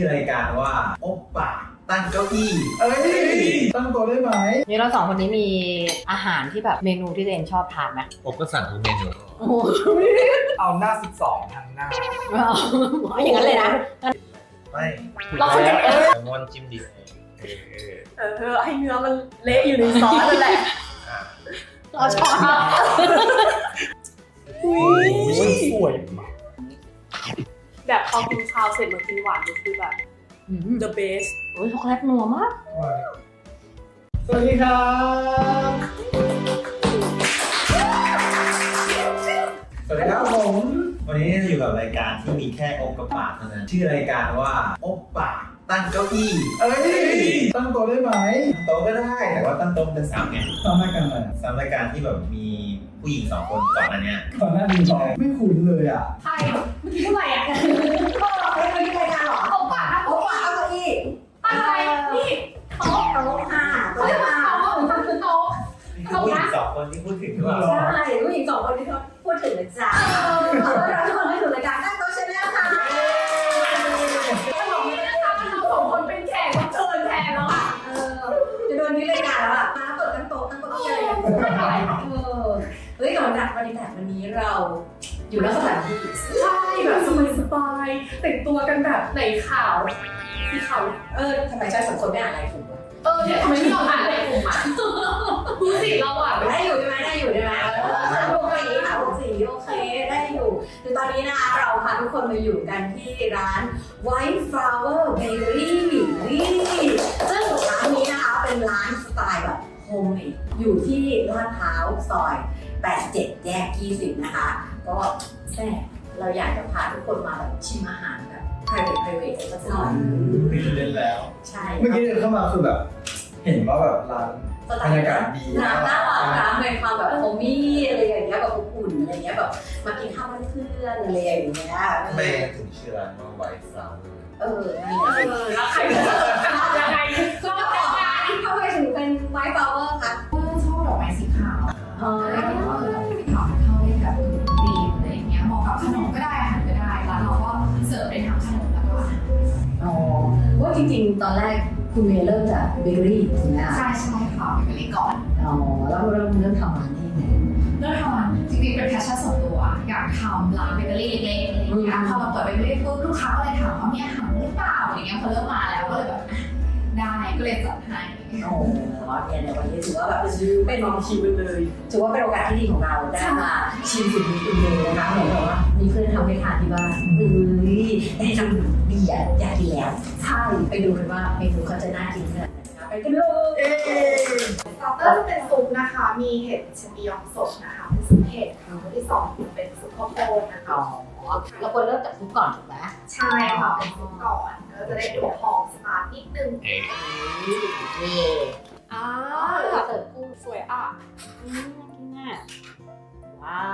ชื่อรายการว่าโอ๊บปากตั้งเก้าอี้เอ้ยตั้งตัวได้ไหมนี่เราสองคนนี้มีอาหารที่แบบเมนูที่ตัวเองชอบทานไหมผมก็สั่งทุกเมนูโอ้โหเอาหน้า 12ทางหน้าเอาอย่างนั้นเลยนะ ไม่เราเข้าใจเออ แซลมอนจิ้มดิบเออให้เนื้อมันเละอยู่ในซอสนั่นแหละอะเราชอบ อุ้ยสวยมาก แบบพอกินข้าวเสร็จมากินหวานก็คือแบบอืม the best โอ้ยช็อกโกแลตนัวมาก สวัสดีครับสวัสดีครับผม วันนี้อยู่กับรายการที่มีแค่โอ๊บกับปากเท่านั้น ชื่อรายการว่าโอ๊บปาก ตั้งเก้าอี้เอ้ยตั้งตัวได้ไหมตั้งโต๊ะก็ได้ แต่ว่าตั้งโต๊ะเป็นสามไงทำรายการอะไรอะสามรายการที่แบบมีผู้หญิงสองคนก่อนอันเนี้ยก่อนหน้านี้บอกไม่คุ้นเลยอะใช่เมื่อกี้เท่าไหร่อะก็เราไม่เคยมีรายการหรอเอาปากเอาปากเอาเก้าอี้ตั้งอะไรนี่โต๊ะโต๊ะค่ะโต๊ะค่ะโต๊ะคือโต๊ะนี่คือผู้หญิงสองคนที่พูดถึงหรือเปล่าใช่ผู้หญิงสองคนที่เขาพูดถึงนะจ๊ะขอต้อนรับทุกคนเข้าสู่รายการ บรรยากาศวันนี้เราอยู่นอกสถานที่ใช่แบบสบายสบายๆแต่งตัวกันแบบไหนขาวสีขาวเออทำไมใช่สองคนไม่อ่านอะไรถูกวะเออเนี่ยทำไมไม่ลองอ่านอะไรกลุ่มอะดูสิเราอะได้อยู่ใช่ไหมได้อยู่ใช่ไหมเออโอเคค่ะโอเคโอเคได้อยู่คือตอนนี้นะคะเราพาทุกคนมาอยู่กันที่ร้าน White Flower Bakery นี่ซึ่งร้านนี้นะคะเป็นร้านสไตล์แบบโฮมเมดอยู่ที่ลาดพร้าวซอย 87 แยก 20 นะคะ ก็แซ่บเราอยากจะพาทุกคนมาแบบชิมอาหารแบบ private private สักหน่อยไม่เล่นแล้ว ใช่ เมื่อกี้เดินเข้ามาคือแบบ เห็นว่าแบบร้านสไตบรล์รยากาศดีร้านน่ารักร้านมีความแบบโฮมี่อะไรอย่างเงี้ยแบบอบอุ่นอะไรเงี้ยแบบมากินข้าวบ้านเพื่อนอะไรอย่างเงี้ยทำไมถึงชื่อร้านว่าไวท์ฟลาวเวอร์เออนั่นเอแหละอแล้วใครจะยังไงก็ยังไงทำไมถึงเป็นไวท์ฟลาวเวอร์คะชอบดอกไม้สีขาว จริงๆ ตอนแรกคุณเมย์เริ่มจากเบเกอรี่ถูกไหมคะใช่ใช่ค่ะเป็นไปเลยก่อนอ๋อแล้วเริ่มเริ่มทำร้านได้ยังไงเริ่มทำร้านจริงๆเป็นแพชชั่นส่วนตัวอยากทำร้านเบเกอรี่เล็กๆอะไรอย่างเงี้ยอืมพอเราเปิดเบเกอรี่ปุ๊บลูกค้าก็เลยถามว่ามีอาหารหรือเปล่าอะไรเงี้ยพอเริ่มมาแล้วก็เลยแบบอะได้ก็เลยจัดให้ โอ้เนี่ยในวันนี้ถือว่าแบบเป็นลองชิมไปเลยถือว่าเป็นโอกาสที่ดีของเราได้มาชิมสิ่งนี้คุณเมย์นะคะเหมือนกับว่ามีเพื่อนทำให้ทานที่บ้านเฮ้ยได้ทำดีอะอยากกินแล้วใช่ไปดูกันว่าเมนูเขาจะน่ากินขนาดไหนนะคะไปกันเลยเอ๊ะสตาร์เตอร์จะเป็นซุปนะคะ มีเห็ดชนิยองสดนะคะเป็นซุปเห็ดค่ะตัวที่สองเป็นซุปข้าวโพดนะคะ อ๋อเราควรเริ่มจากซุปก่อนถูกไหมใช่ค่ะเป็นซุปก่อนก็จะได้ดูหอมสตาร์ทนิดนึงนี่อ่าเสิร์ฟคู่สวยอะอืมน่ากินอะว้า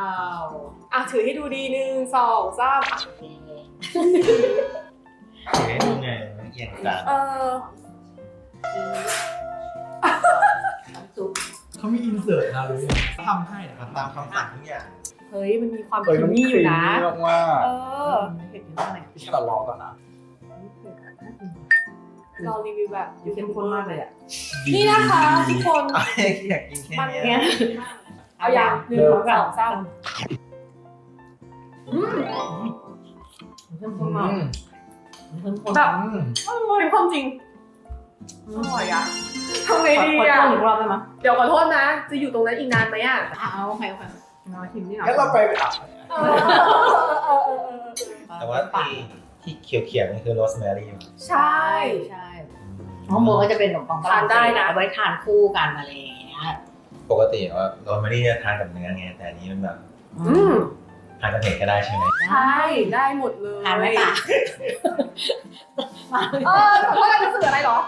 วอะถือให้ดูดีหนึ่งสองสามอะโอเคเอ๊ะยังไงมันเอียงจานเออน้ำซุปเขามีอินเสิร์ตนะรู้ยังทำให้นะครับตามคำสั่งทุกอย่าง เฮ้ยมันมีความเอ้ยคิมันมี่อยู่นะ มากว่าเออเผ็ดเยอะเลยพี่ตัดรอก่อนนะเรารีวิวแบบดูเข้มข้นมากเลยอะ นี่นะคะทุกคนอยากกินแค่มันเนี้เนี้ยยเอาอย่างหนึ่งสองสามเข้มข้นมากเข้มข้นแบบอืมเป็นความจริงอร่อยอะทำไงดีขออะต้มอีกรอบได้ไหมเดี๋ยวขอโทษนะ จะอยู่ตรงนั้นอีกนานไหมอะ อะเอาโอเคโอเค เราชิมนี่หน่อยงั้นเราไปไปอะเออเออเออเออแต่ว่าที่ที่เขียวๆนี่คือโรสแมรี่ใช่ใช่ข้างบนก็จะเป็นขนมปังฝรั่งทานได้นะ เอาไว้ทานคู่กันอะไรอย่างเงี้ยปกติว่าโรสแมรี่จะทานกับเนื้อไงแต่อันนี้มันแบบอืมทานกับเห็ดก็ได้ใช่ไหมใช่ได้หมดเลยทานไหมปะเออเขากำลังจะสื่ออะไรเหรอ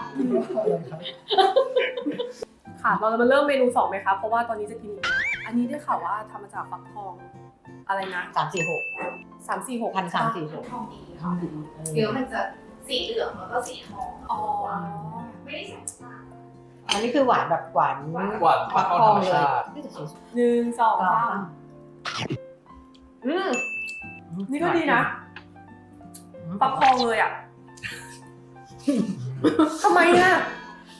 ค่ะ เราจะมาเริ่มเมนูสองไหมคะเพราะว่าตอนนี้จะกินอีกนะ อันนี้ได้ข่าวว่าทำมาจากฟักทองอะไรนะสามสี่หกสามสี่หกพันสามสี่หกทองดีค่ะเดี๋ยวมันจะสีเหลืองแล้วก็สีทองอ๋อไม่ได้ใส่น้ำตาลอันนี้คือหวานแบบหวานหวานฟักเข้าทธอรงรมเลยชาตินี่จะสีหนึ่งสองกรอบสามอืมนี่ก็ดีนะฟักทองเลยอะทำไมอะ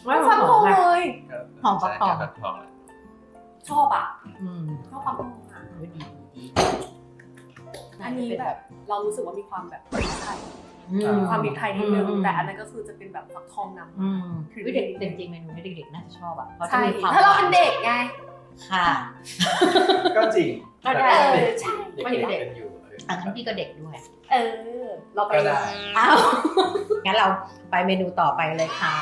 ไม่ฟักหทออมงไงเลยหอมฟักทองฟักทองเลย ชอบอะอืมชอบฟักทองอะไม่ดีดีอันนี้แบบเรารู้สึกว่ามีความแบบพริกไทยอืมมีความพริกไทยนิดนึงอืมแต่อันนั้นก็คือจะเป็นแบบฟักทองนำอืมคือเฮ้ยเด็กเด็กจริงๆเมนูนี้เด็กๆน่าจะชอบอะเพราะจะใช่มีความถ้าเราเป็นเด็กไงค่ะ ก็จริงก็ได้เออใช่เด็กไม่เด็กเป็นอยู่เอออะทั้งพี่ก็เด็กด้วย เออ เราไปก็ได้อ้าวงั้นเราไปเมนูต่อไปเลยครั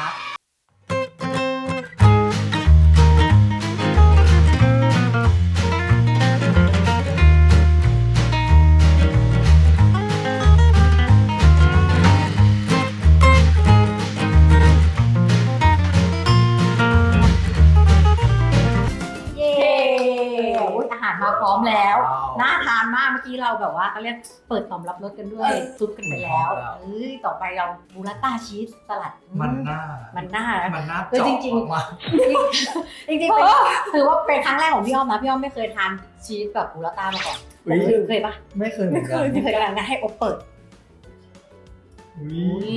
มาพร้อมแล้วน่าทานมากเมื่อกี้เราแบบว่าเขาเรียกเปิดต่อมรับรสกันด้วยซุปกันไปแล้วเอ้ยต่อไปเราบูราต้าชีสสลัดมันหน้ามันน่านะมันหน้าคือจริงๆเาะมากจริงๆเป็นถือว่าเป็นครั้งแรกของพี่อ้อมนะพี่อ้อมไม่เคยทานชีสแบบบูราต้ามาก่อนอุ๊ยเคยปะไม่เคยเหมือนกันไม่เคยกันงั้นให้อบเปิดอุ๊ย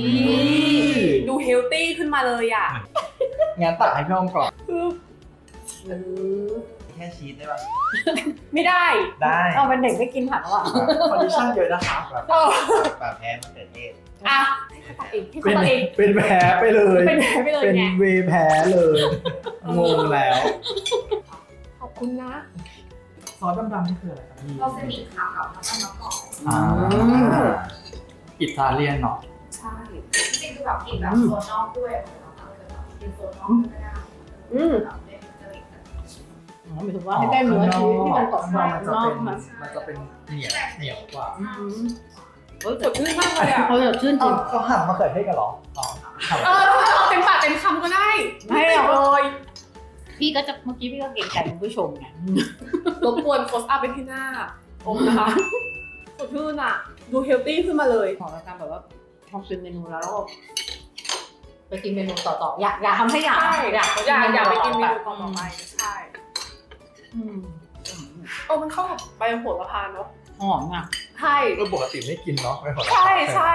ดูเฮลตี้ขึ้นมาเลยอะงั้นตักให้พี่อ้อมก่อนแค่ชีสได้ป่ะ ไม่ได้ได้เอาเป็นเด็กไม่กินผักแล้วอะคอนดิชั่นเยอะนะคะแบบเออปลาแพ้มะเขือเทศอะให้เขาตัดเองให้เป็เขานตัดเองเป็นแพ้ไปเลย เป็นแผลไปเลยเป็นไงเวแพ้เลย งงแล้ว ขอบคุณนะซอสดำๆนี่คืออะไรครับพี่เราสนิทค่ะกับน้ำมันมะกอกอ่าอิตาเลียนเนาะใช่จริงๆคือแบบกินแบบโซนนอกด้วยนะคะคือแบบกินโซนนอกก็ได้ หมายถึงว่าให้ได้เนื้อชีสที่มันกรอบข้างๆนอกนอกมัมันจะเป็นมันจะเป็นเหนียวเหนียวกว่าอืมเฮ้ยสดชื่นมากเลยอะเขาจะชื่นจเอ้าริงเขาหั่นมะเขือเทศกันเหรออ๋อหั่นเออถ้าเอาเต็มปากเต็มคำก็ได้ไม่หรอกเลยพี่ก็จะเมื่อกี้พี่ก็เกรงใจคุณผู้ชมไงรบกวนโคสอัพไปที่หน้าอมนะคะสดชื่นอะ ดูเฮลตี้ขึ้นมาเลยของการแบบว่าทำเป็นเมนูแล้วแล้วก็ไปกินเมนูต่อๆอยากอยากทำให้อยากใช่อยากอยากอยากไปกินเมนูต่ต่ออๆไปใช่ อืมเออมันเข้ากับใบโหระพาเนาะหอมอะใช่ก็ปกติไม่กินเนาะไม่ขอใช่ใช่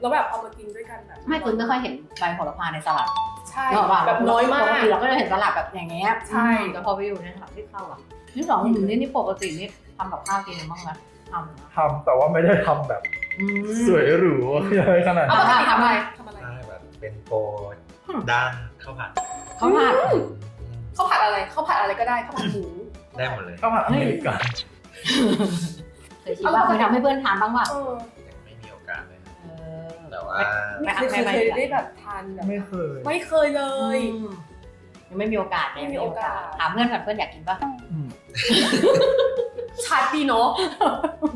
แล้วแบบเอามากินด้วยกันแบบไม่คุณไม่ค่อยเห็นใบโหระพาในสลัดใช่นึกออกปะแบบน้อยมาปกกติเราก็จะเห็นสลัดแบบอย่างเงี้ยใช่แต่พอไปอยู่ในสลัดที่เข้าอะนี่สองหนึ่งนี่นี่ปกตินี่ทำกับข้าวกินบ้างไหมทำนะทำแต่ว่าไม่ได้ทำแบบอืมสวยหรูเลยขนาดเอานั้นปกติทำอะไรทำอะไรได้แบบเป็นโปรด้านข้าวผัดเขาผัดข้าวผัดอะไรข้าวผัดอะไรก็ได้ข้าวผัดหมู ได้หมดเลยข้าวผัดอเมริกันเคยชิมว่าเคยทำให้เพื่อนทานบ้างป่ะเออยังไม่มีโอกาสเลย เออ แต่ว่าไม่เคยเคยเคยได้แบบทานแบบไม่เคย ไม่เคยเลย ยังไม่มีโอกาสไม่มีโอกาส ถามเพื่อนก่อนเพื่อนอยากกินป่ะอืมชัดดีเนาะ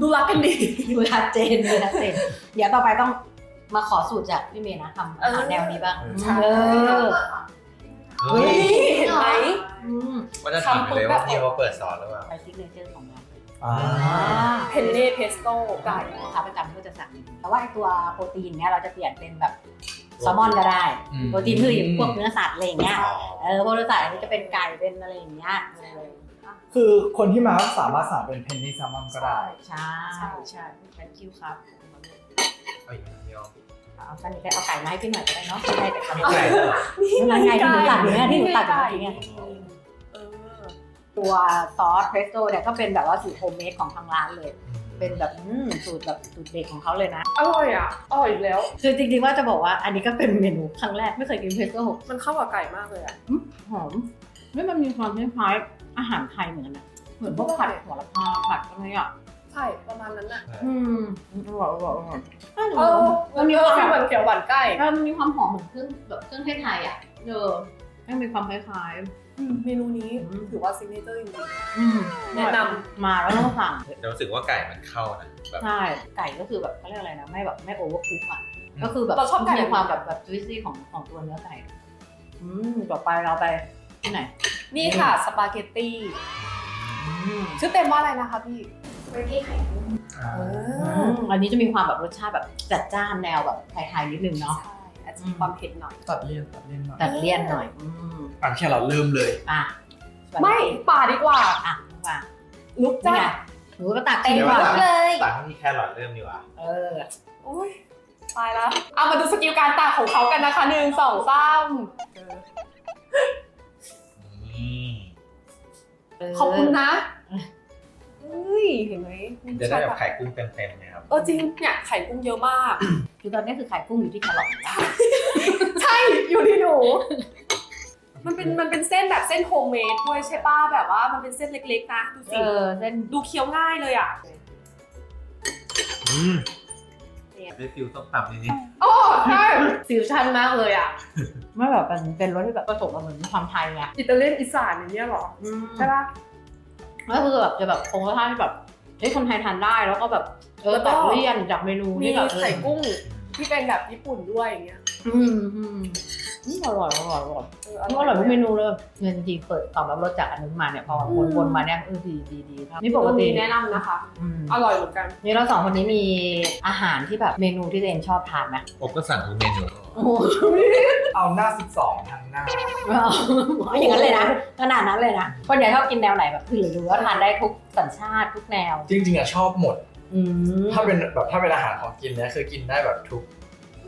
ดูรักกันดีดูชัดเจนดูชัดเจน เดี๋ยวต่อไปต้องมาขอสูตรจากพี่เมย์นะทำอาหารแนวนี้บ้างใช่เออ เฮ้ยเห็นไหมอื มว่าจะถามเลยว่าพี่เขาเปิดสอนหรือเปล่าไปซิกเนเจอร์ของเราอ่าเพนเน่เพสโต้ไก่ลูกค้าประจำก็จะสั่งแต่ว่าไอตัวโปรตีนเนี้ยเราจะเปลี่ยนเป็นแบบแซลมอนก็ได้ โปรตีนคืออย่างพวกเนื้อสัตว์อะไรอย่างเงี้ยอ๋อเออพวกเนื้อสัตว์อันนี้จะเป็นไก่เป็นอะไรอย่างเงี้ยเออคือคนที่มาก็สามารถสั่งเป็นเพนนี่แซลมอนก็ได้ ใช่ใช่ใช่ thank you ครับเอาอีกไหมพี่อ้อมเอาท่านนี้ไปเอาไก่มาให้พี่หน่อยก็ได้เนาะไม่ได้แต่คำไก่ด้วยเหรอนั่นไงที่หนูตัดอยู่เนี่ยที่หนูตัดอยู่ไก่เมื่อกี้เนี่ยเออ ตัวซอสเพรสโต้เนี่ยก็เป็นแบบว่าสูตรโฮมเมดของทางร้านเลย เป็นแบบอืมสูตรแบบสูตรเด็ดของเขาเลยนะ อร่อยอะอร่อยอีกแล้ว คือจริงๆว่าจะบอกว่าอันนี้ก็เป็นเมนูครั้งแรกไม่เคยกินเพรสโต้มันเข้ากับไก่มากเลยอะ หอมไม่มันมีความคล้ายๆอาหารไทยเหมือนกันนะเหมือนพวกผัดหัวละพาผัดอะไรอะใช่ประมาณนั้นอะอืมอร่อยอร่อยอร่อยเออมันมีความเหมือนเขียวหวานไก่เออมันมีความหอมเหมือนเครื่องแบบเครื่องเทศไทยอะเออไม่มีความคล้าย เมนูนี้ถือว่าซิกเนเจอร์จริงๆอืมๆแนะนมาแล้วต้องสั่งแต่รู้สึกว่าไก่มันเข้านะแบบใช่ไก่ก็คือแบบเขาเรียกอะไรนะไม่แบบไม่โอเวอร์คุกอะก็คือแบบเราชอบไก่มีความแบบแบบจุยซี่ของของตัวเนื้อไก่อืมต่อไปเราไปที่ไหนำนี่ค่ะสปาเกตตี้อืมชื่อเต็มว่าอะไรนะคะพี่เบอร์รี่ไข่มุกอ่าอืมอันนี้จะมีความแบบรสชาติแบบจัดจ้านแนวแบบไทยๆนิดนึงเนาะใช่อา จจะมีความเผ็ดหน่อย ตัดเลี่ยนตัดเลี่ยนหน่อยตัดเลี่ยนหน่อยอืมอะแค่เราเริ่มเลย อะไม่ป่าดีกว่า อะว่าลุกนี่จ้าไงหนูก็ตักเต็มกินหมก่อนดเลยตักให้พี่แค่หลอดเริ่มดีกว่า เออโอ้ยตายแล้วเอามาดูสกิลการตากของเขากันนะคะหนึ่งสองสามเออนี่ขอบคุณนะ เฮ้ยเห็นไหมจะได้แบบไข่กุ้งเต็มๆนะครับเออจริงเนี่ยไข่กุ้งเยอะมาก คือตอนนี้คือไข่กุ้งอยู่ที่แครอทใช่อยู่ที่หนูมันเป็นมันเป็นเส้นแบบเส้นโฮมเมดด้วยใช่ป้าแบบว่ามันเป็นเส้นเล็กๆนะดูเอสิอเส้นดูเคี้ยวง่ายเลยอะอืมได้ฟิลต้มตำนิดโอ้ใช่ฟิวชั่นมากเลยอะไม่แบบเป็นเป็นรสที่แบบผสมกับเหมือนความไทยไงอิตาเลียนอีสานอย่างเงี้ยเหรอใช่ปะ ก็คือแบบจะแบบคงรสชาติที่แบบเฮ้ยคนไทยทานได้แล้วก็แบบเออแล้วก็ตัดเลี่ยนจากเมนูมีที่แบบเออไข่กุ้งที่เป็นแบบญี่ปุ่นด้วยอย่างเงี้ย อืมอืม อืมอร่อยอร่อยอร่อยเอออร่อยทุกเมนูเลยเงินจริงๆเปิดตอบรับรสจากอันนู้นมาเนี่ยพอวนๆมาเนี่ยเออดีดีดีครับนี่ปกติมีแนะนำนะคะ อืมอร่อยเหมือนกัน นี่เราสองคนนี้มีอาหารที่แบบเมนูที่ตัวเองชอบทานไหมๆอบก็สั่งทุกเมนูโอ้โหเอาหน้า 12ทางหน้า อย่างนั้นเลยนะขนาดนั้นเลยนะคนใหญ่ชอบกินแนวไหนแบบคือหรือว่าทานได้ทุกสัญชาติทุกแนว จริงๆอะชอบหมด อืมถ้าเป็นแบบถ้าเป็นอาหารของกินเนี่ยคือกินได้แบบทุก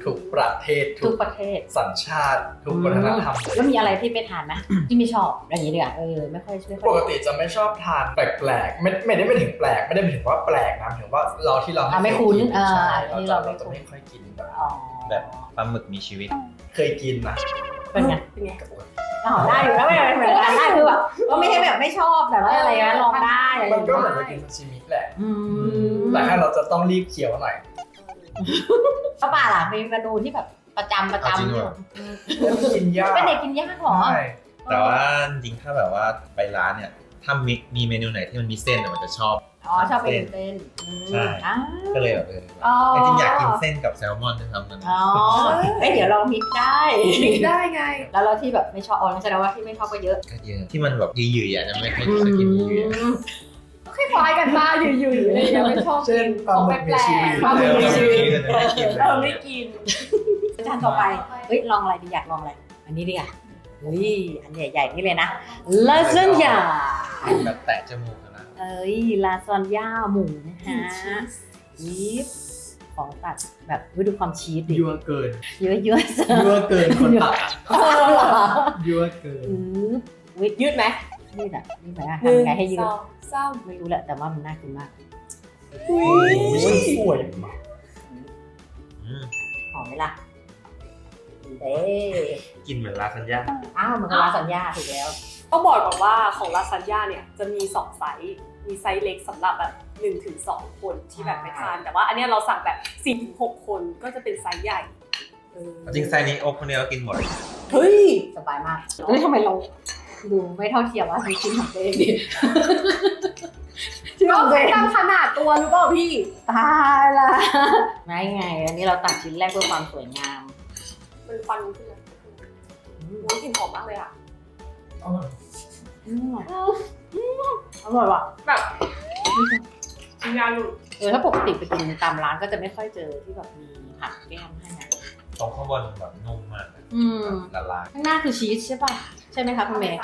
ทุกประเทศทุกประเทศ สัญชาติ ทุกวัฒนธรรมเลยแล้วมีอะไรที่ไม่ทานนะที่ไม่ชอบอย่างนี้ดีกว่าเออไม่ค่อยไม่ค่อยปกติจะไม่ชอบทานแปลกๆไม่ไม่ได้ไม่ถึงแปลกไม่ได้หมายถึงว่าแปลกนะหมายถึงว่าเราที่เราอะไม่คุ้นเคยกิอ่าใช่ที่เราเราจะไม่เราจะคุ้นไม่ค่อยกินแบบอ๋อแบบปลาหมึกมีชีวิต เคยกินนะเป็นไงเป็นไงอ๋อได้อยู่แล้วไม่เป็นไรได้คือแบบก็ไม่ใช่แบบไม่ชอบแต่ว่าอะไรนะลองได้อะไรมันก็เหมือนได้เรากินซาชิมิแหละอืมแต่ถ้าเราจะต้องรีบเคี้ยวหน่อย ป้าป่าล่ะมีเมนูที่แบบประจำประเอาจริงจำเหรอแล้วมันกินยากเป็นเด็กกินยากเหรอใช่แต่ว่าจริงๆถ้าแบบว่าไปร้านเนี่ยถ้ามีมีเมนูไหนที่มันมีเส้นเนี่ยมันจะชอบ อ๋อชอบเป็นเส้นอืมใช่ อ่า ก็เลยแบบเอออ๋อจริงๆอยากกินเส้นกับแซลมอนด้วยครับมันอ๋อเอ้ยเดี๋ยวลองมิกซ์ได้ ได้ไง แล้วเราที่แบบไม่ชอบอ๋อแสดงว่าที่ไม่ชอบก็เยอะ ก็เยอะที่มันแบบยืดๆอะจะไม่ค่อยเคยกินยืด ๆอะคล้ายๆกันมาอยู่ๆอยู่เลยยังไม่ชอบเช่นปลาหมึกมีชีวิต ปลาหมึกมีชีวิตเออไม่กินเลยเออไม่กินจานต่อไปเฮ้ยลองอะไรดีอยากลองอะไรอันนี้ดีอะอุ้ยอันใหญ่ๆนี่เลยนะลาซานญ่าแบบแตะจมูกอะนะเอ้ยลาซานญ่าหมูนะคะยีฟของตัดแบบอุ๊ยดูความชีสดิยั่วเกินเยอะๆเยอะยั่วเกินคนตัดเออเหรอยั่วเกินอืมอุ๊ยยืดไหม ยืดอะยืดไหมอะหนึ่งทำยังไงให้ยืสดองสามไม่รู้แหละแต่ว่ามันน่ากินมากอุ้โอ้ยโหสวยมากอืมหอมไหมล่ะเด้กินเหมือนลาซานญ่าอ้าวมันก็ลาซานญ่าถูกแล้ว ต้องบอกก่อนว่าของลาซานญ่าเนี่ยจะมีสองไซส์ มีไซส์เล็กสำหรับแบบ1นถึงสคนที่แบบไปทาน แต่ว่าอันเนี้ยเราสั่งแบบ4ี่ถึงหคนก็จะเป็นไซส์ใหญ่เออจริงไซส์นี้โอ๊คคนเดียวก็กินหมด เฮ้ย สบายมาก เฮ้ยทำไมเรา ดูไม่เท่าเทียมวะมีชิ้นของตัวเองดิชิ้นก็ของตัวเอง ตามขนาดตัวหรือเปล่าพี่ ตายละไม่ไง อันนี้เราตัดชิ้นแรกเพื่อความสวยงาม มันฟันขึ้นเลยมันกลิ่นหอมมากเลยอะอืมอร่อยว่ะแบบกินยาหลุดเออถ้าปกติไปกินตามร้านก็จะไม่ค่อยเจอที่แบบมีผักแก้มให้อะตรงข้างบนแบบนุ่มมากนะอืมละลายข้างหน้าคือชีสใช่ป่ะ ใช่ไหมคะคุณเมย์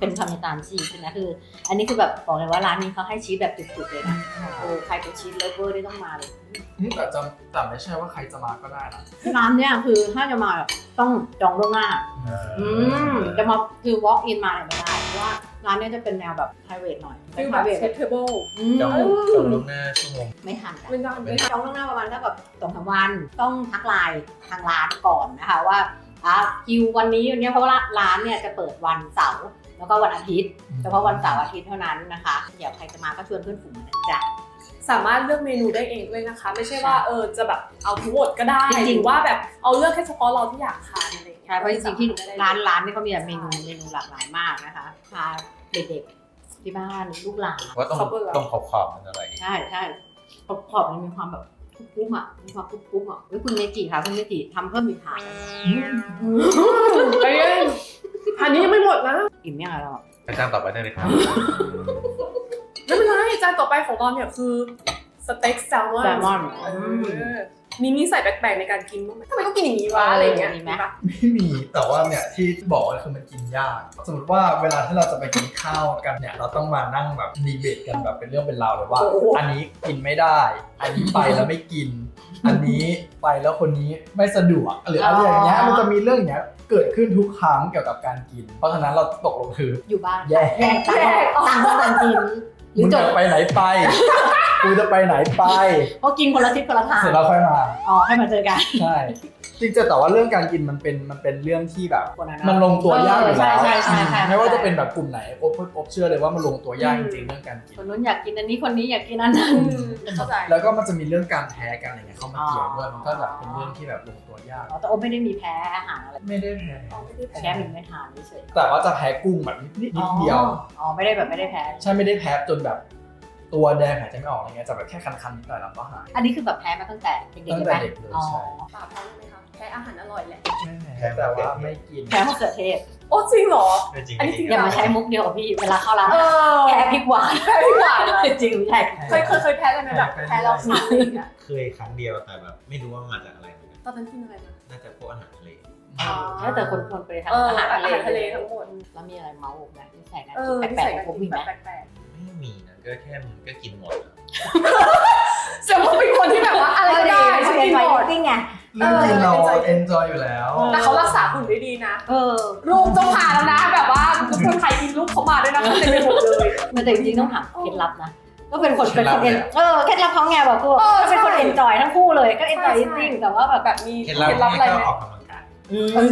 เป็นทำในตามชีสนะคือ อันนี้คือแบบบอกเลยว่าร้านนี้เขาให้ชีสแบบจุกๆเลยนะโอ้ใครเป็นชีสเลฟเวอร์นี่ต้องมาเลยแต่จำแต่ไม่ใช่ว่าใครจะมาก็ได้นะร้านเนี้ยคือถ้าจะมาแบบต้องจองล่วงหน้าอืมจะมาคือ walk in มาเลยไม่ได้เพราะว่าร้านเนี้ยจะเป็นแนวแบบ private หน่อยฟิลแบบ private เซตเทเบิลอืมจองจองล่วงหน้าชั่วโมงไม่ทันกันไม่ได้ไม่ได้จองล่วงหน้าประมาณสักแบบสองสามวันต้องทักไลน์ทางร้านก่อนนะคะว่า อะคิววันนี้วันเนี้ยเพราะว่าร้านเนี่ยจะเปิดวันเสาร์แล้วก็วันอาทิตย์เฉพาะวันเสาร์อาทิตย์เท่านั้นนะคะ เดี๋ยวใครจะมาก็ชวนเพื่อนฝูงมานะจ๊ะสามารถเลือกเมนูได้เองด้วยนะคะ ไม่ใช่ว่าเออจะแบบเอาทั้งหมดก็ได้จริงๆ หรือว่าแบบเอาเลือกแค่เฉพาะเราที่อยากทานอะไรอย่างเงี้ยใช่เพราะจริงๆที่ร้านร้านนี่เขามีแบบเมนูเมนูหลากหลายมากนะคะพาเด็กๆที่บ้านลูกหลานว่าตรงตรงขอบๆมันอร่อยใช่ใช่ขอบขอบมันมีความแบบ กุ๊บกุ๊บอะมีความกุ๊บกุ๊บอะเฮ้ยคุณเมจิค่ะคุณเมจิทำเพิ่มอีกค่ะไอ้เอ้ยอันนี้ยังไม่หมดนะ อิ่มยังไงเราอะอาจารย์ต่อไปได้เลยครับ ไม่เป็นไรจานต่อไปของเราเนี่ยคือสเต็กแซลมอนแซลมอน เออ มีนิสัยแปลกๆในการกินบ้างไหมทำไมต้องกินอย่างนี้วะอะไรอย่างเงี้ยมีไหม ปะไม่มีแต่ว่าเนี่ยที่บอกว่าคือมันกินยาก สมมติว่าเวลาที่เราจะไปกินข้าวกันเนี่ยเราต้องมานั่งแบบดีเบตกันแบบเป็นเรื่องเป็นราวเลยว่า อันนี้กินไม่ได้ อันนี้ไปแล้วไม่กิน อันนี้ไปแล้วคนนี้ไม่สะดวกหรืออะไรอย่างเงี้ยอ๋อมันจะมีเรื่องอย่างเงี้ยเกิดขึ้นทุกครั้งเกี่ยวกับการกิน เพราะฉะนั้นเราตกลงคืออยู่บ้านแยกแยกต่างต่างคนต่างกิน หรืมึองจจะดไปไหนไป กูจะไปไหนไป เพราะกินคนละทิศคนละทางเสร็จแล้วค่อยมา อ๋อให้มาเจอกันใช่ จริงๆแต่ว่าเรื่องการกินมันเป็นมันเป็นเรื่องที่แบบ คนนั้นมันลงตัวยากอยู่ใช่แล้วใช่ใช่ใช่ไม่ว่าจะเป็นแบบกลุ่มไหนโอ๊บโอ๊บเชื่อเลยว่ามันลงตัวยากจริงๆเรื่องการกิน คนนู้นอยากกินอันนี้คนนี้อยากกินอันนั้น เข้าใจ แล้วก็มันจะมีเรื่องการแพ้กันอะไรเงี้ยเข้ามาเกี่ยวด้วยมันก็แบบเป็นเรื่องที่แบบลงตัวยาก อ๋อแต่โอไม่ได้มีแพ้อาหารอะไรไม่ได้แพ้แค่มันไม่ทานเฉยแต่ว่าจะแพ้กุ้งแบบนิดนิดๆนิดเดียว อ๋ออ๋อไม่ได้แบบไม่ได้แพ้ ใช่ไม่ได้แพ้จนแบบตัวแดงหายใจไม่ออกอะไรเงี้ยจะแบบแค่คันๆนิดหน่อยแล้วก็หาย อันนี้คือแบบแพ้มาตั้งแต่เด็กๆตั้งใช่แต่ไหมเด็กเลยอ๋อใช่ ปากแพ้ไหมคะแพ้อาหารอร่อยแหละ ไม่แพ้แต่ว่าไม่กิน แพ้มะเขือเทศ โอ้จริงเหรอจริงอันนี้จริง อย่ามาใช้มุกเดียวกับพี่เวลาเข้าร้านเออแพ้พริกหวานแพ้ไม่หวานเลยจริงไม่ใช่เคยเคยเคยแพ้กันไหมแบบแพ้เราสาอะไรอย่างเงี้ยเคยครั้งเดียวแต่แบบไม่รู้ว่ามาจากอะไรเหมือนกันตอนนั้นกินอะไรมา น่าจะพวกอาหารทะเลแล้วแต่คนคนไปทำเอออาหารทะเลอาหารทะเลทั้งหมด แล้วมีอะไรเมาส์ไหมนิสัยนะเออแปลกๆของผมมีไหมแปลกไม่มีนะก็แค่มึงก็กินหมดอะๆเสียงว่าเป็นคนที่แบบว่าอะไรก็ได้ไม่ฉัใช่นกินไฟหมด ติ้งไง เรื่องกินเราเออเอนจอยอยู่แล้ว แต่เขารักษาหุ่นได้ดีนะ เออรูปต้องผ่านแล้วนะ แบบว่าทุกคนใครกินรูปเขามาด้วยนะเขาเต็มไปหมดเลยมันแต่จริงๆต้องถามเคล็ดลับนะก็เป็นคนเคล็เป็ดนลัคบนเอนเลยอะเออเคล็ดลับเขาไงแบบคือเออก็เป็นคนใช่เอนจอยทั้งคู่เลยก็เอนจอยใช่จริงแต่ว่าแบบแบบมีเคล็ดเคลับล็ดลับอะไรก็ไหมออกกำลัง กาย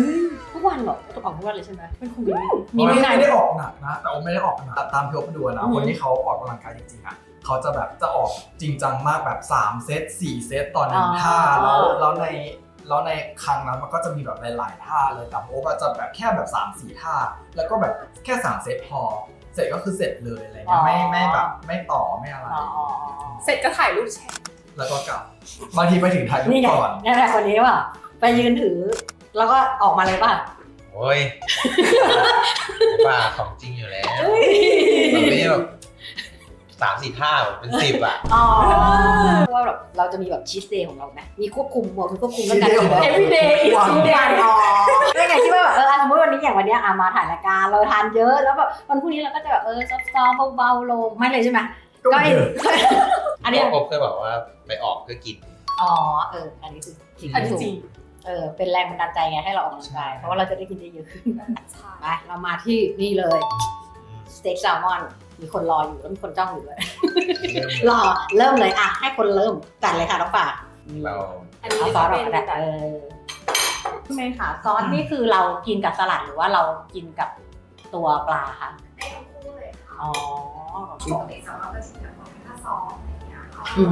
ทุกวันเหรอต้องออกทุกวันเลยใช่ไหมเป็นคนมีมีไม่วินัยไม่ได้ออกหนักนะ แต่ว่าไม่ได้ออกหนักตามที่ผมดูนะอืมคนที่เขาออกกำลังกายจริงๆอะเขาจะแบบจะออกจริงจังมากแบบ 3 เซต4 เซตต่อหนึ่งท่าแล้วแล้วในแล้วในครั้งนั้นมันก็จะมีแบบหลาย ๆ ท่าเลยแต่โอ๊ก็จะแบบแค่แบบ3 4ท่า แล้วก็แบบแค่3เซตพอ เสร็จก็คือเสร็จเลยอะไรเงี้ยไม่ไม่แบบไม่ต่อไม่อะไรอ๋ออ๋ออ๋อเสร็จก็ถ่ายรูปแชร์แล้วก็กลับบางทีไปถึงถ่ายรูปนี่ไงก่อน นี่แหละคนนี้ว่ะไปยืนถือ แล้วก็ออกมาเลยป่ะโอ้ยบ้าของจริงอยู่แล้วมันไม่ได้แบบสามสี่ท่าแบบเป็นสิบอะอ๋อเพราะว่าแบบเราจะมีแบบชีสเดย์ของเราไหมมีควบคุมหมดมีควบคุมเรื่องการกิน Cheat day ของเรา everyday ทุกวันทุกวันอ๋อไม่ไงที่ว่าแบบเออสมมติวันนี้อย่างวันเนี้ยอะมาถ่ายรายการเราทานเยอะแล้วแบบวันพรุ่งนี้เราก็จะแบบเออซอฟต์ๆเบาๆลงไม่เลยใช่ไหมก็เองอันนี้ผมเคยบอกว่าไปออกเพื่อกิน อ๋อเอออันนี้คือจริงอันนี้จริง เออเป็นแรงบันดาลใจไงให้เราออกกำลังกายเพราะว่าเราจะได้กินได้เยอะขึ้นใช่ไปเรามาที่นี่เลยสเต็กแซลมอนมีคนรออยู่แล้วมีคนจ้องอยู่ด้วยรอเริ่มเลยอะให้คนเริ่มจัดเลยค่ะน้องป่าเราอันนี้เอาซจะอสอเป็อกนมาแบได้บเออใช่ไหมคะซอสนี่คือเรากินกับสลัดหรือว่าเรากินกับตัวปลาคะได้ทั้งคู่เลยค่ะอ๋อปกติสำหรับก็จะมีแบบผ้าซองอะไรอย่างเงี้ยค่ะอื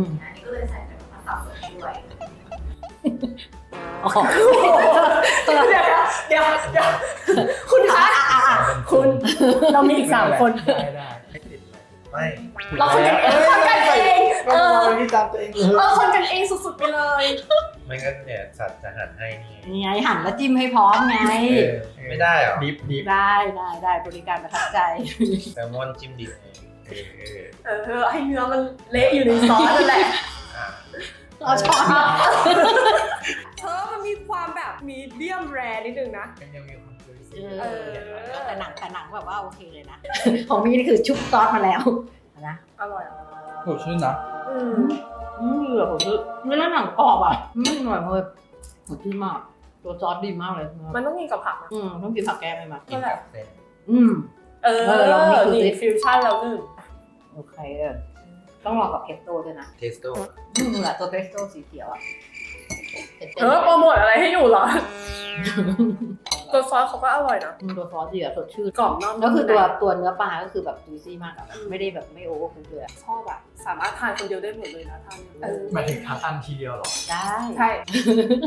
มอันนี้ก็เลยใส่เป็นผ้าซับสดด้วยอ๋อ เดี๋ยวเดี๋ยวเดี๋ยวเดี๋ยวคุณคะอะอะอะคุณเรามีอีกสามคน ได้ได้ไม่ติดเลยไม่เราคนกันเองคนกันเองก็เออเราที่ตามตัวเองเอเอออคนกันเองสุดๆไปเลยไม่งั้นเนี่ยสัตว์จะหันให้นี่นี่ไงหั่นแล้วจิ้มให้พร้อมไงไม่ได้เหรอดิฟดิฟได้ได้ได้บริการประทับใจ แซลมอนจิ้มดิบไงเออเออให้เนื้อมันเละอยู่ในซอสนั่นแหละอะเราชอบ เธอมันมีควา มแบบมีเดียมแรนิดนึงนะ ยังมีความรู้สึกเออ แต่หนังแต่หนังแบบว่าโอเคเลยนะ ของพี่นี่คือชุบซอสมาแล้วนะอร่อยโหชื่นนะอืมอืมเหลือผมคือเนื้อหนังกรอบอะอืมอร่อยเลยหมดที่มาก ตัวซอสดีมากเลยมันต้องกินกับผักนะอืมต้องกินผักแก้มไหมมากินกับเส้นอืม เออเออลองนี่ดูสินี่ฟิวชั่นแล้วหนึ่งโอเคเออต้องลองกับเพสโต้ด้วยนะเทสโต้อืมแหละตัวเพสโต้สีเขียวอะ เป็นเออโปรโมทอะไรให้อยู่เหรอตัวซอสเขาก็อร่อยนะอืมตัวซอสดีอะสดชื่นกรอบนอกแล้วคือตัวในตัวเนื้อปลาก็คือแบบจูซี่มากอะแบบไม่ได้แบบไม่โอเวอร์คุกเลยอะชอบอะสามารถทานคนเดียวได้หมดเลยนะทานเออหมายถึงทั้งอันทีเดียวเหรอ ได้ใช่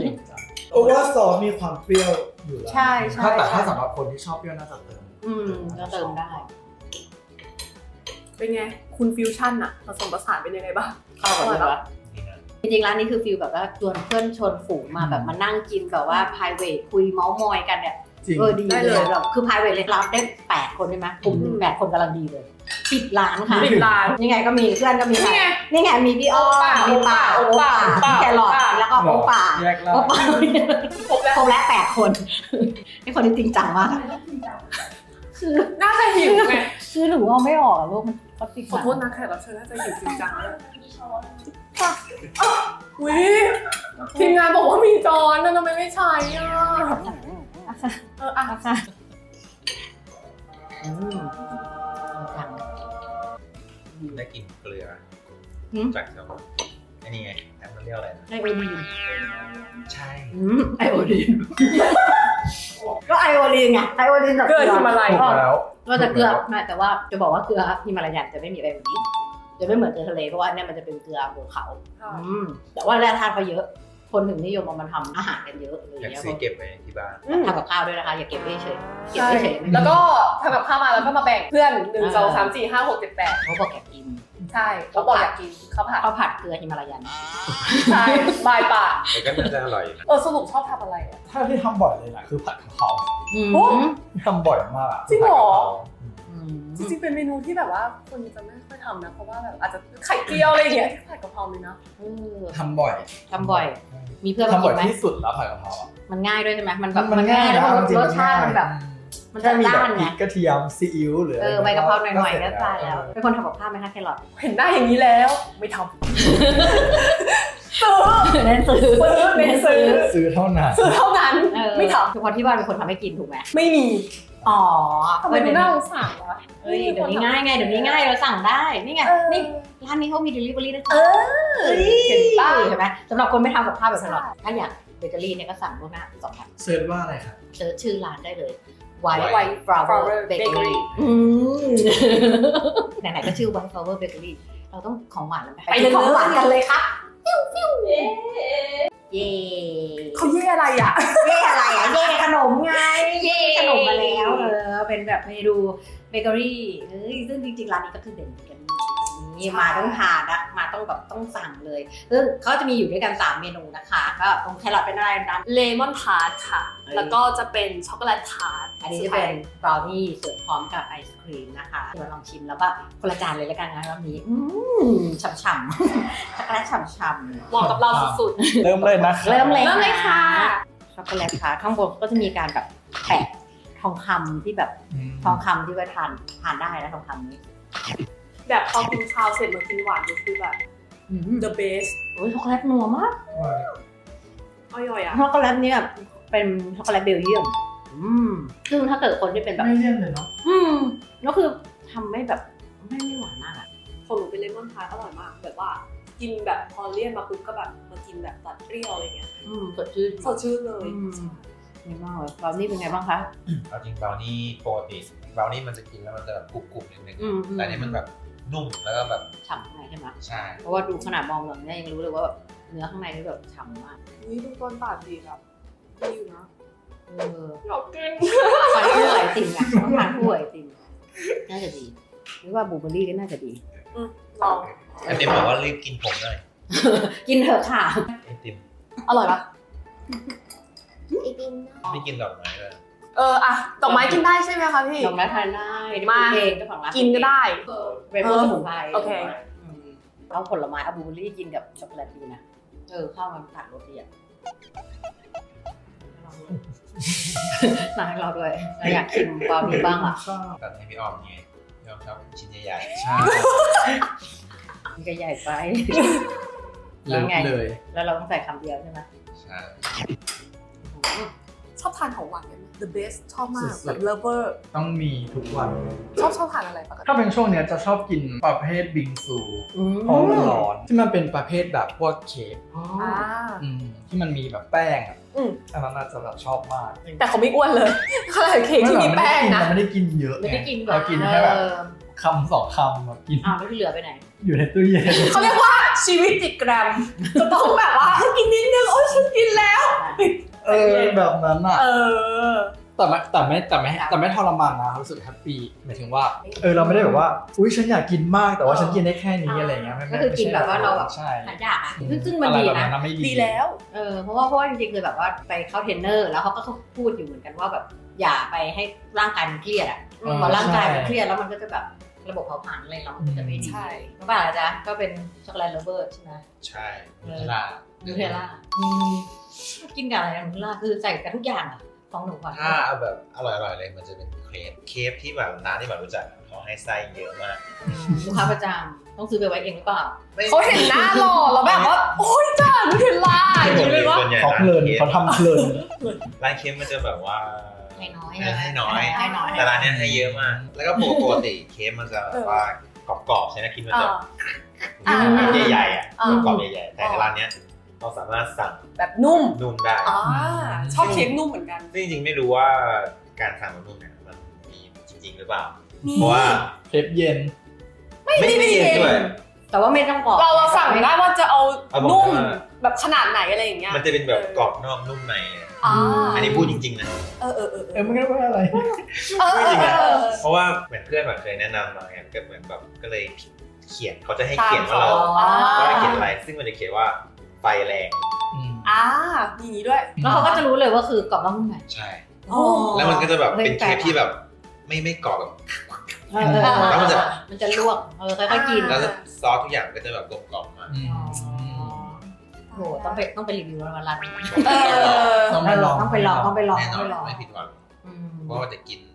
เก่งจังเพราะว่าซอสมีความเปรี้ยวอยู่แล้วใช่ใช่ถ้าแต่ถ้าใช่สำหรับคนที่ชอบเปรี้ยวน่าจะเติม อืมก็เติมได้ เป็นไง คุณฟิวชั่นอะผสมผสานเป็นยังไงบ้างเข้ากันเลยปะนี่นะ จริงๆร้านนี้คือฟิลแบบว่าชวนเพื่อนชวนฝูงมาแบบมานั่งกินแบบว่า private คุยเมาส์มอยกันเนี่ยจริง เออดีได้เลเลยย แบบคือ private เลยรับได้แปดคนใช่ไหมกลุ่มหนึ่งแปดคนกำลังดีเลยสิบล้านค่ะปิดร้าน นี่ไงก็มีเพื่อนก็มีนี่ไง นี่ไงมีพี่อ้อโอป้ามีป่าโอโอป้าป่าโอป้าแครอทโอป้าแล้วก็โอป่าแยกล่าโอป่าครบแล้วครบแล้วแปดคนนี่คนที่จริงจังมากทำอะไมต้องกินจังคือ น่าจะหิวไงคือหนูเอาไม่ออกอะลูกมันเขาติดขอโทษนะแขกรับเชิญน่าจะหิวจริงจังเลย มีโชวิทีมงานบอกว่ามีจอนนะทำไมไม่ใช้อะเอออะอืมจังได้กลินเกลือหืม จากแซลมอนไอ้นี่ไงแอปมันเรียกอะไรนะไอโอดีนใช่อืมไอโอดีนก็ไอโอดีนไงไอโอดีนกับเกลือฮิมาลัยถูกแล้ว ก็จะเกลือไม่แต่ว่าจะบอกว่าเกลือฮิมาลายันจะไม่มีไอโอดีน จะไม่เหมือนเกลือทะเลเพราะว่าเนี่ยมันจะเป็นเกลือบนเขาอืมแต่ว่าแร่ธาตุเขาเยอะ คนถึงนิยมเอามาทำอาหารกันเยอะอะไรออยากย่างเงี้ยซื้อเก็บไว้ที่บ้านทำกับข้าวด้วยนะคะ อย่าเก็บไว้เฉยเก็บใช่ไว้เฉยไม่แล้วก็ทำกับข้าวมาแล้วก็มาแบ่งเพื่อนหนึ่งสองสามสี่ห้าหกเจ็ดแปดเขาบอกอยากกินใช่เขาบอกอยากกินข้าวผัดข้าวผัดเกลือฮิมาลายัน ใช่บายปากแต่ก็น่าจะอร่อยนะเออสรุปชอบทำอะไรอะถ้าที่ทำบ่อยเลยนะคือผัดกะเพราอืมโอ้ ทำบ่อยมากอะจริงเหรออืมจริงๆเป็นเมนูที่แบบว่าคนจะไม่ค่อย ทำนะ เพราะว่าแบบอาจจะไข่เจียวอะไรอย่างเงี้ยที่ผัดกะเพราเลยนะเออทำบ่อยทำบ่อย มีเพื่อนมาทำบ่กิอยนไหมที่สุดแล้วผัดกะเพราอะ มันง่ายด้วยใช่ไหมมันแบบมันง่ายแล้วนะจริงรๆสชาติมันแบบ มันจะแค่มีแบด้าบนพไงริกกระเทียมซีอิ๊วหรือเออะไรอใบกะเพราหน่อยๆเสก็ร็จตายแล้วเป็นคนทำกับข้าวไหมคะแครอทเห็นหน้าอย่างนี้แล้ว ไม่ทำซื้อ เน้นซื้อซื้อเน้นซื้อ ซื้อเท่านั้น ซื้อเท่านั้น เออไม่ทเฉพาะที่บ้านเป็นคนทำให้กินถูกไหมำไม่มี อ๋อทำไมดูน่าสงสารวะเฮ้ยเดี๋ยวนี้ง่ายไงเดี๋ยวนี้ง่ายเราสั่งได้นี่ไงเออนี่ร้านนี้เขามี delivery ด้วยเออเห็นป่ะเห็นไหมสำหรับคนไม่ทำกับข้าวแบบแครอทถ้าอยากเบเกอรี่เนี่ยก็สั่งล่วงหน้าสองพันเซิร์ชว่าอะไรครับเซิร์ชชื่อร้านได้เลย White White Flower Flower Bakery Bakery อืมไหนๆก็ชื่อ White Flower Bakery เราต้องของหวานแล้วไหมไปเลยของหวานกันเลยครับ เย้เขาเย่อะไรอะ เย่อะไรอะเย่ขนมไงเย่ขนมมาแล้วเออเป็นแบบเมนูเบเกอรี่เฮ้ยซึ่งจริงๆร้านนี้ก็คือเด่นเบเกอรี่นี่มาต้องทานนะมาต้องแบบต้องสั่งเลยซึ่งเขาจะมีอยู่ด้วยกัน 3 เมนูนะคะ ก็ตรงแครอทเป็นอะไรนะเลมอนทาร์ตค่ะเฮ้ยแล้วก็จะเป็นช็อกโกแลตทาร์ตอันนี้จะเป็นบราวนี่เสิร์ฟพร้อมกับไอศ ครีมนะคะเดี๋ยวมาลองชิมแล้วก็คนละจานเลยแล้วกันนะรอบนี้อืมฉ่ำๆช็อกโกแลตฉ่ำๆเหมาะกับเราสุดเริ่มเลยนะคบเริ่มเลยเริ่มเลยค่ะ ช็อกโกแลตค่ะข้างบนก็จะมีการแบบแปะทองคำที่แบบมทองคำที่ไว้ทานทานได้นะทองคำนี้ๆแบบพอกินข้าวเสร็จมากินหวานก็คือแบบ อืม the best โอ้ยช็อกโกแลตนัวมากอร่อยอะ ช็อกโกแลตเนี่ยเป็นช็อกโกแลตเบลเยียม อืมซึ่งถ้าเกิดคนที่เป็นแบบไม่เลี่ยนเลยเนาะอืมก็คือทำไม่แบบไม่ไม่หวานมากอะของหนูเป็นเลมอนทาร์ตอร่อยมาก แบบว่ากินแบบพอเลี่ยนมาปุ๊บก็แบบมากินแบบตัดเปรี้ยวอะไรเงี้ยอืมสดชื่นสดชื่นเลยอืมนี่มากเลยบราวนี่เป็นไงบ้างคะเอาจริงบราวนี่ปกติบราวนี่มันจะกินแล้วมันจะแบบกรุบๆนิดนึงอืมอืมแต่อันนี้มันแบบนุ่มแล้วก็แบบฉ่ำข้างในใช่ไหมใช่เพราะว่าดูขนาดมองแบบเนี้ยยังรู้เลยว่าแบบเนื้อข้างในนี่แบบฉ่ำมากนี่ดูต้นตัดดีแบบดีอยู่นะ เอออยากกินทานคู่ไอติมไงต้องทานคู่ไอติมน่าจะดีหรือว่าบลูเบอร์รี่ก็น่าจะดี ลองไอติมบอกว่ารีบกินผมหน่อยกินเถอะค่ะ ไอติมอร่อยปะไม่กินดอกไม้เลยเอออะดอกไม้กินได้ใช่ไหมคะพี่ดอกไม้ทานได้มาเองเจ้าของร้านกินก็ได้ เป็นพวกสมุนไพรโอเค อืมเอาผลไม้เอาบลูเบอร์รี่กินกับช็อกโกแลตดีนะ เออข้าวมันตัดรสดีอะ นายเราด้วยเราอยากชิมบราวนี่บ้างอะชอบตัดให้พี่ออมไงพี่ออมชอบชิ้นใหญ่ใช่มันก็ใหญ่ไปเลแล้วยไงเลย แล้วเราต้องใส่คำเดียวใช่ไหมๆใช่ชอบทานของหวานกันไหม the best ชอบมากสุดๆแบบ lover ต้องมีทุกวัน ชอบชอบทานอะไรปกติถ้าเป็นช่วงเนี้ยจะชอบกินประเภทบิงซูอืมเพราะมันร้อนที่มันเป็นประเภทแบบพวกเค้กอ๋ออ่าอืมที่มันมีแบบแป้งอะอืมอันนั้นน่าจะแบบชอบมากแต่เขาไม่อ้วนเลยขนาดเค้กที่มีแป้งนะเราไม่ได้กินเยอะไม่ได้กินเรากินแค่แบบเออคำสองคำแบบกินอ้าวแล้วที่เหลือไปไหน อยู่ในตู้เย็นเขาเรียกว่าชีวิตจิตแกรมจะต้องแบบว่ากินนิดนึงโอ้ยฉันกินแล้ว เออแบบนั้นอะ เออ แต่ไม่แต่ไม่แต่ไม่แต่ไม่ทรมานนะรู้สึกแฮปปี้หมายถึงว่า เออเราไม่ได้แบบว่าอุ้ยฉันอยากกินมากแต่ว่าฉันกินได้แค่นี้อะไรเงี้ยไม่ก็คือกินแบบว่าเราแบบใช่หายากอะซึ่งซึ่งมันอะไรดีแบบนะนั้นนะไม่ดีดีแล้วเออเพราะว่าเพราะว่าจริงๆคือแบบว่าไปเข้าเทรนเนอร์แล้วเขาก็พูดอยู่เหมือนกันว่าแบบอย่าไปให้ร่างกายมันเครียดอะเออพอร่างกายมันใช่เครียดแล้วมันก็จะแบบระบบเผาผลาญอะไรเรามันก็จะไม่ดีใช่น้องป่าล่ะจ๊ะก็เป็นช็อกโกแลตเลเวอร์ใช่ไหมใช่นูเทลล่านูเทลล่าอืม กินกับอะไรนะนูเทลล่าคือใส่กับทุกอย่างอะขของหนูก่อนถ้าเอาแบบอร่อยๆเลยมันจะเป็นเครปเครปที่แบบร้านที่แบบรู้จักเขาให้ไส้เยอะมาก ลูกค้าประจำต้องซื้อไปไว้เองหรือเปล่าไม่เขาเห็นหน้าหล่อแล้วแบบว่า โอ๊ยจ้านูเทลล่าอย่างนี้เลยว่า ส่วนใหญ่เขาร้านเพลินเครปเขาทำเพลินร้านเครปมันจะแบบว่าให้น้อยเให้น้อย ให้น้อย แต่ร้านเนี้ยให้เยอะมาก แล้วก็ปกติเครปมันจะแบบว่ากรอบๆใช่ไหมกินมันเอจะออ่าใหญ่ๆอะอ่ากรอบใหญ่ๆแต่ในร้านเนี้ย เราสามารถสั่งแบบนุ่มนุ่มได้อ่าชอบเค้กนุ่มเหมือนกันซึ่งจริงๆไม่รู้ว่าการสั่งแบบนุ่มเนี่ยมันมีจริงๆหรือเปล่านี่เพราะว่าเครปเย็น ไม่ไม่ไม่เย็นเย็นด้วยแต่ว่าไม่ต้องบอกเราเราสั่งได้ว่าจะเอาเอาบอกนุ่มว่าแบบขนาดไหนอะไรอย่างเงี้ยมันจะเป็นแบบกรอบนอกนุ่มในเลยอ่าอันนี้พูดจริงๆนะเออเออเออเออไม่ได้ว่าอะไรเออพูดจริงนะเออเพราะว่าเหมือนเพื่อนแบบเคยแนะนำมาไงก็เหมือนแบบก็เลยเขียนเขาจะให้เขียนว่าเราอ่าว่าเราเขียนอะไรซึ่งมันจะเขียนว่า ไฟแรงอ่ามีอย่างนี้ด้วย แล้วเขาก็จะรู้เลยว่าคือกรอบนอกนุ่มในใช่ โอ้แล้วมันก็จะแบบเฮ้ยเป็นเคปที่แบบไม่ไม่กรอบแบบ เออเออเออแล้วมันจะ มันจะลวกเออค่อยๆกิน แล้วซอสทุกอย่างก็จะแบบกลมกล่อมมาก อืมโอ้โหต้องไปต้องไปรีวิววันละเออ ต้องไปลองต้องไปลองต้องไปลองแน่นต้ออนงไปลองไม่ผิดหวังอืม เพราะว่าจะกินทุกอาทิตย์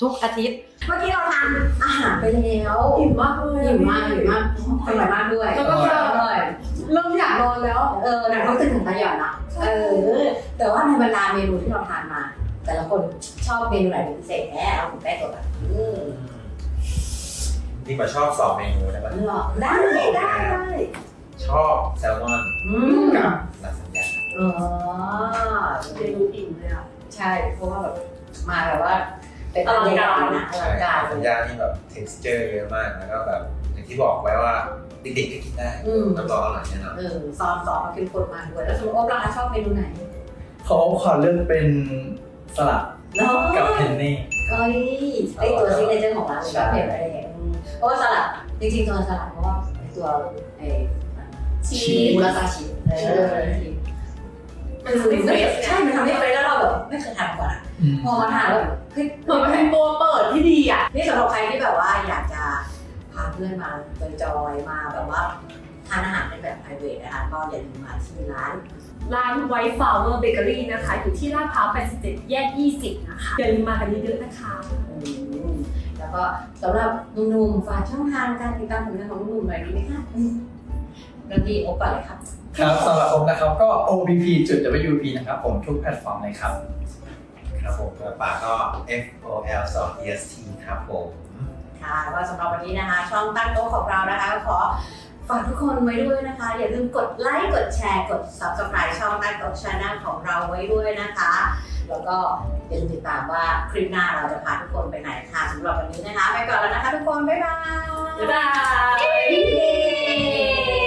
ทุกอาทิตย์ เมื่อกี้เราทานอาหารไปแล้วอิ่มมากเลยอิ่มมากอิ่มมากอร่อยมากด้วยแล้วก็อร่อยเริ่มอยากนอนแล้วเออแต่เขาจะถึงตาหย่อนนะเออ แต่ว่าในบรรดาเมนูที่เราทานมา แต่ละคนชอบเมนูไหนเป็นพิเศษแน่เอาผมแป้ตัวแบบอืมที่มาชอบสองเมนูได้ปะเหรอได้ได้ได้ชอบแซลมอนอืมกับลาซานญ่าเออเมนูอิ่มเลยอะใช่เพราะว่าแบบมาแบบว่า เป็นอลังการนะอใช่ลังการลาซานญ่านี่แบบ texture เยอะมากแล้วก็แบบอย่างที่บอกไว้ว่าเด็กๆก็กินได้อืมรับรองอร่อยแน่นอนเออซอสซอสมันเข้มข้นมากด้วยแล้วสมมติโอ๊ตราชอบเมนูไหนเขาขอเลือกเป็นสลัดเนาะกับเพนเน่เอ้ยไอตัวซิกเนเจอร์ของร้านชอบเผ็ดอะไรอย่างเงี้ยอืมเพราะว่าสลัดจริงๆตัวสลัดเพราะว่าไอตัวไอชีสมูราซาชิเออ มันทำให้เฟรชใช่ มันทำให้เฟรชแล้วเราแบบไม่เคยทานมาก่อนอะพอมาทานแล้วแบบเฮ้ยเหมือนมันเป็นตัวเปิดที่ดีอะ นี่สำหรับใครที่แบบว่าอยากจะพาเพื่อนมาจอยๆมาแบบว่าทานอาหารเป็นแบบ private นะคะก็อย่าลืมมาที่ร้าน ร้าน White Flower Bakery นะคะ อยู่ที่ลาดพร้าว 87 แยก 20 นะคะอย่าลืมมากันเยอะๆนะคะอืมแล้วก็สำหรับหนุ่มๆฝากช่องทางการติดตามผลงานของหนุ่มๆหน่อยดีไหมคะอืมเริ่มที่โอปก่อนเลยครับ ครับสำหรับผมนะครับก็ OPP จุด WP นะครับผมทุกแพลตฟอร์มเลยครับ ครับผมกระป๋าก็ F O L 2 E S T ครับผม ค่ะก็สำหรับวันนี้นะคะ ช่องตั้งโต๊ะของเรานะคะก็ขอฝากทุกคนไว้ด้วยนะคะ อย่าลืมกดไลค์กดแชร์กด subscribe ช่องตั้งโต๊ะช anel ของเราไว้ด้วยนะคะ แล้วก็อย่าลืมติดตามว่าคลิปหน้าเราจะพาทุกคนไปไหนค่ะสำหรับวันนี้นะคะ ไปก่อนแล้วนะคะทุกคน บ๊ายบาย บ๊ายบายเย้